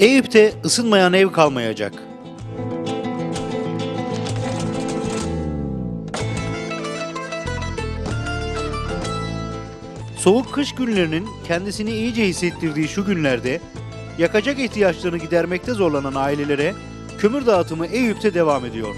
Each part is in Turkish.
Eyüp'te ısınmayan ev kalmayacak. Soğuk kış günlerinin kendisini iyice hissettirdiği şu günlerde yakacak ihtiyaçlarını gidermekte zorlanan ailelere kömür dağıtımı Eyüp'te devam ediyor.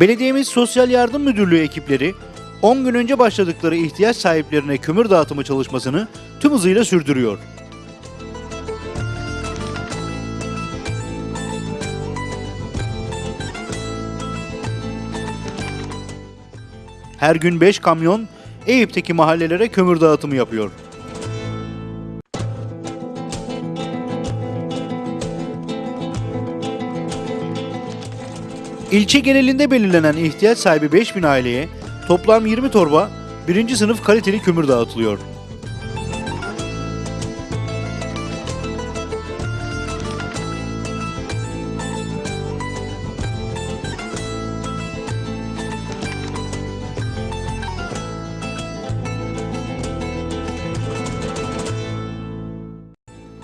Belediyemiz Sosyal Yardım Müdürlüğü ekipleri 10 gün önce başladıkları ihtiyaç sahiplerine kömür dağıtımı çalışmasını tüm hızıyla sürdürüyor. Her gün 5 kamyon Eyüp'teki mahallelere kömür dağıtımı yapıyor. İlçe genelinde belirlenen ihtiyaç sahibi 5000 aileye toplam 20 torba birinci sınıf kaliteli kömür dağıtılıyor.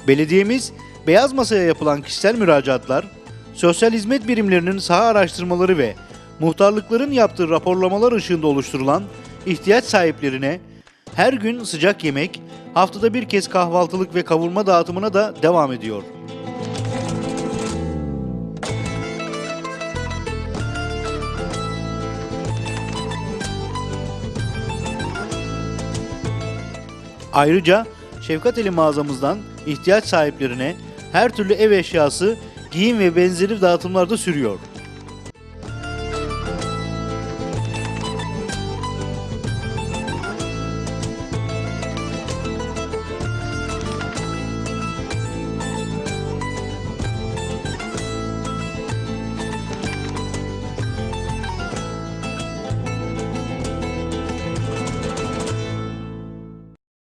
Belediyemiz beyaz masaya yapılan kişisel müracaatlar, sosyal hizmet birimlerinin saha araştırmaları ve muhtarlıkların yaptığı raporlamalar ışığında oluşturulan ihtiyaç sahiplerine her gün sıcak yemek, haftada bir kez kahvaltılık ve kavurma dağıtımına da devam ediyor. Ayrıca Şefkateli mağazamızdan ihtiyaç sahiplerine her türlü ev eşyası, giyim ve benzeri dağıtımlar da sürüyor.